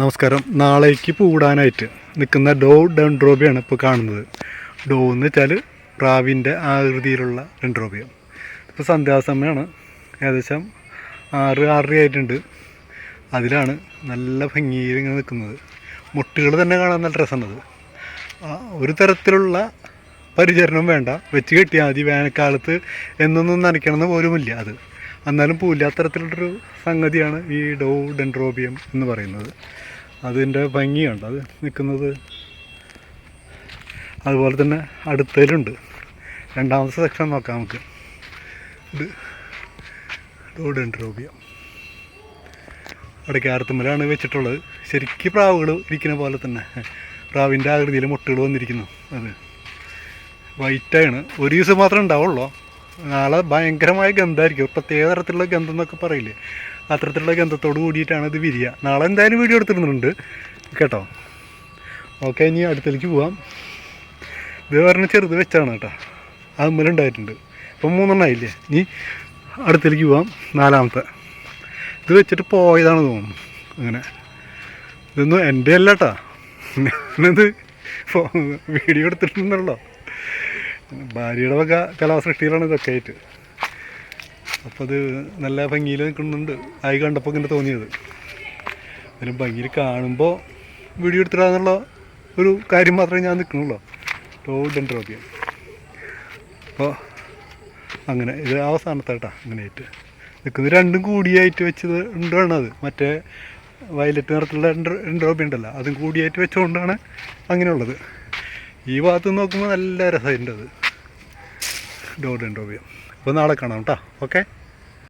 നമസ്കാരം. നാളേക്ക് പൂടാനായിട്ട് നിൽക്കുന്ന ഡോ ഡെൻഡ്രോബിയാണ് ഇപ്പോൾ കാണുന്നത്. ഡോ എന്ന് വെച്ചാൽ പ്രാവിന്റെ ആകൃതിയിലുള്ള ഡെൻഡ്രോബിയ ഇപ്പോൾ സന്ധ്യാസമയമാണ് ഏകദേശം ആറ് ആറര ആയിട്ടുണ്ട്. അതിലാണ് നല്ല ഭംഗിയിൽ ഇങ്ങനെ നിൽക്കുന്നത്. മുട്ടുകൾ തന്നെ കാണാൻ നല്ല രസമുള്ളത് ഒരു തരത്തിലുള്ള പരിചരണം വേണ്ട. വെച്ച് കെട്ടിയാൽ മതി. വേനൽക്കാലത്ത് എന്നൊന്നും നനയ്ക്കണമെന്ന് പോലുമില്ല അത്. എന്നാലും പൂല്ലാത്ത അത്തരത്തിലുള്ളൊരു സംഗതിയാണ് ഈ ഡോ ഡെൻഡ്രോബിയം എന്ന് പറയുന്നത്. അതിന്റെ ഭംഗിയുണ്ട്. അത് നിൽക്കുന്നത് അതുപോലെ തന്നെ അടുത്തതിലുണ്ട്. രണ്ടാമത്തെ സെക്ഷൻ നോക്കാം നമുക്ക്. ഇത് ഡോ ഡെൻഡ്രോബിയം അടയ്ക്കാരത്തുമ്മലാണ് വെച്ചിട്ടുള്ളത്. ശരിക്കും പ്രാവുകൾ ഇരിക്കുന്ന പോലെ തന്നെ. പ്രാവിന്റെ ആകൃതിയിൽ മുട്ടുകൾ വന്നിരിക്കുന്നു. അത് വൈറ്റാണ് ഒരു ദിവസം മാത്രമേ ഉണ്ടാവുള്ളൂ. നാളെ ഭയങ്കരമായ ഗന്ധമായിരിക്കും പ്രത്യേക തരത്തിലുള്ള ഗന്ധം എന്നൊക്കെ പറയില്ലേ? അത്തരത്തിലുള്ള ഗന്ധത്തോട് കൂടിയിട്ടാണ് ഇത് വിരിയുക നാളെ എന്തായാലും വീഡിയോ എടുത്തിരുന്നുണ്ട് കേട്ടോ? ഓക്കെ ഇനി അടുത്തേക്ക് പോവാം. ഇത് പറഞ്ഞ ചെറുത് വെച്ചാണ് കേട്ടോ. അത് അതുമ്മലുണ്ടായിട്ടുണ്ട് ഇപ്പം മൂന്നെണ്ണമായില്ലേ ഇനി അടുത്തേക്ക് പോവാം. നാലാമത്തെ. ഇത് വെച്ചിട്ട് പോയതാണ് തോന്നുന്നു. അങ്ങനെ. ഇതൊന്നും എന്റെ അല്ല കേട്ടോ. ഞാനത് വീഡിയോ എടുത്തിട്ടുണ്ടല്ലോ ഭാര്യയുടെ വക കലാസൃഷ്ടികളാണ് ഇതൊക്കെ ആയിട്ട്. അപ്പോൾ അത് നല്ല ഭംഗിയിൽ നിൽക്കുന്നുണ്ട്. ആയി കണ്ടപ്പോൾ ഇങ്ങനെ തോന്നിയത്. അതിന് ഭംഗിയിൽ കാണുമ്പോൾ വീഡിയോ എടുത്തിടാന്നുള്ള ഒരു കാര്യം മാത്രമേ ഞാൻ നിൽക്കണുള്ളൂ റോഡ് ഡെൻഡ്രോബിയം അപ്പോൾ അങ്ങനെ ഇത് അവസാനത്തായിട്ടാ അങ്ങനെയായിട്ട് നിൽക്കുന്നത് രണ്ടും കൂടിയായിട്ട് വെച്ചത് അത്. മറ്റേ വയലറ്റ് നിറത്തിലുള്ള എൻട്രോപ്പി ഉണ്ടല്ലോ. അതും കൂടിയായിട്ട് വെച്ചുകൊണ്ടാണ് അങ്ങനെയുള്ളത്. ഈ ഭാഗത്ത് നോക്കുമ്പോൾ നല്ല രസമുണ്ട് അത്. ഡോ ഡെൻഡ്രോബിയം അപ്പോൾ നാളെ കാണാം കേട്ടോ. ഓക്കെ